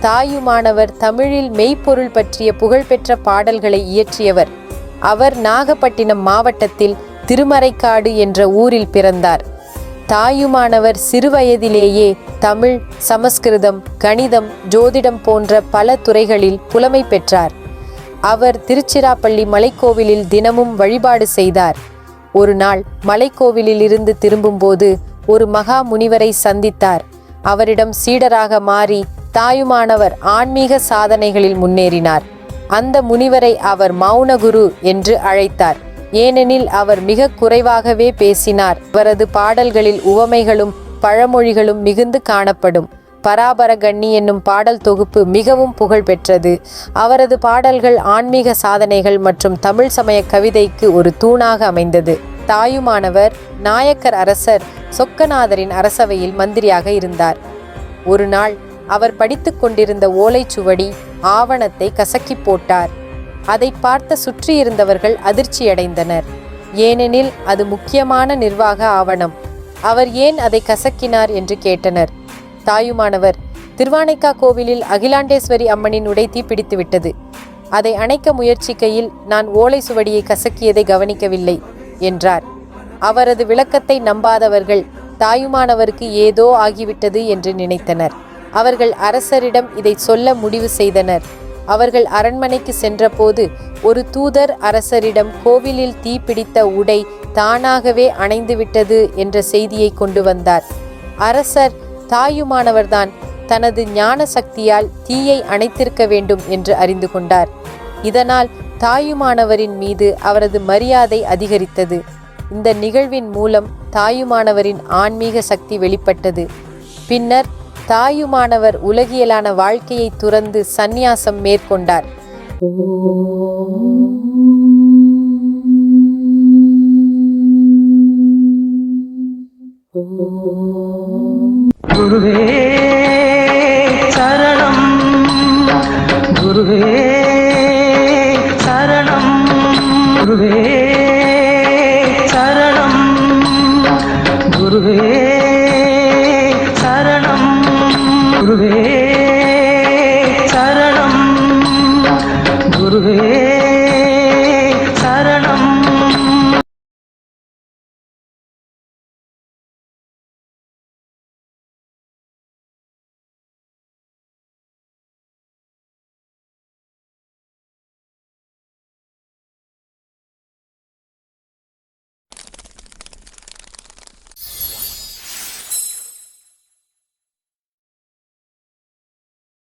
தாயுமானவர் தமிழில் மெய்ப்பொருள் பற்றிய புகழ்பெற்ற பாடல்களை இயற்றியவர். அவர் நாகப்பட்டினம் மாவட்டத்தில் திருமறைக்காடு என்ற ஊரில் பிறந்தார். தாயுமானவர் சிறுவயதிலேயே தமிழ் சமஸ்கிருதம் கணிதம் ஜோதிடம் போன்ற பல துறைகளில் புலமை பெற்றார். அவர் திருச்சிராப்பள்ளி மலைக்கோவிலில் தினமும் வழிபாடு செய்தார். ஒரு நாள் மலைக்கோவிலில் இருந்து திரும்பும்போது ஒரு மகா முனிவரை சந்தித்தார். அவரிடம் சீடராக மாறி தாயுமானவர் ஆன்மீக சாதனைகளில் முன்னேறினார். அந்த முனிவரை அவர் மௌனகுரு என்று அழைத்தார். ஏனெனில் அவர் மிக குறைவாகவே பேசினார். அவரது பாடல்களில் உவமைகளும் பழமொழிகளும் மிகுந்து காணப்படும். பராபர கண்ணி என்னும் பாடல் தொகுப்பு மிகவும் புகழ் பெற்றது. அவரது பாடல்கள் ஆன்மீக சாதனைகள் மற்றும் தமிழ் சமய கவிதைக்கு ஒரு தூணாக அமைந்தது. தாயுமானவர் நாயக்கர் அரசர் சொக்கநாதரின் அரசவையில் மந்திரியாக இருந்தார். ஒரு நாள் அவர் படித்துக் கொண்டிருந்த ஓலைச்சுவடி ஆவணத்தை கசக்கி போட்டார். அதை பார்த்த சுற்றியிருந்தவர்கள் அதிர்ச்சியடைந்தனர். ஏனெனில் அது முக்கியமான நிர்வாக ஆவணம். அவர் ஏன் அதை கசக்கினார் என்று கேட்டனர். தாயுமானவர் திருவானைக்கா கோவிலில் அகிலாண்டேஸ்வரி அம்மனின் உடை தீப்பிடித்து விட்டது அதை அணைக்க முயற்சிக்கையில் நான் ஓலை சுவடியை கசக்கியதை கவனிக்கவில்லை என்றார். அவரது விளக்கத்தை நம்பாதவர்கள் தாயுமானவருக்கு ஏதோ ஆகிவிட்டது என்று நினைத்தனர். அவர்கள் அரசரிடம் இதை சொல்ல முடிவு செய்தனர். அவர்கள் அரண்மனைக்கு சென்றபோது ஒரு தூதர் அரசரிடம் கோவிலில் தீப்பிடித்த உடை தானாகவே அணைந்துவிட்டது என்ற செய்தியை கொண்டு வந்தார். அரசர் தாயுமானவர்தான் தனது ஞான சக்தியால் தீயை அணைத்திருக்க வேண்டும் என்று அறிந்து கொண்டார். இதனால் தாயுமானவரின் மீது அவரது மரியாதை அதிகரித்தது. இந்த நிகழ்வின் மூலம் தாயுமானவரின் ஆன்மீக சக்தி வெளிப்பட்டது. பின்னர் தாயுமானவர் உலகியலான வாழ்க்கையை துறந்து சந்நியாசம் மேற்கொண்டார். குருவே சரணம். குருவே சரணம். குருவே குருவே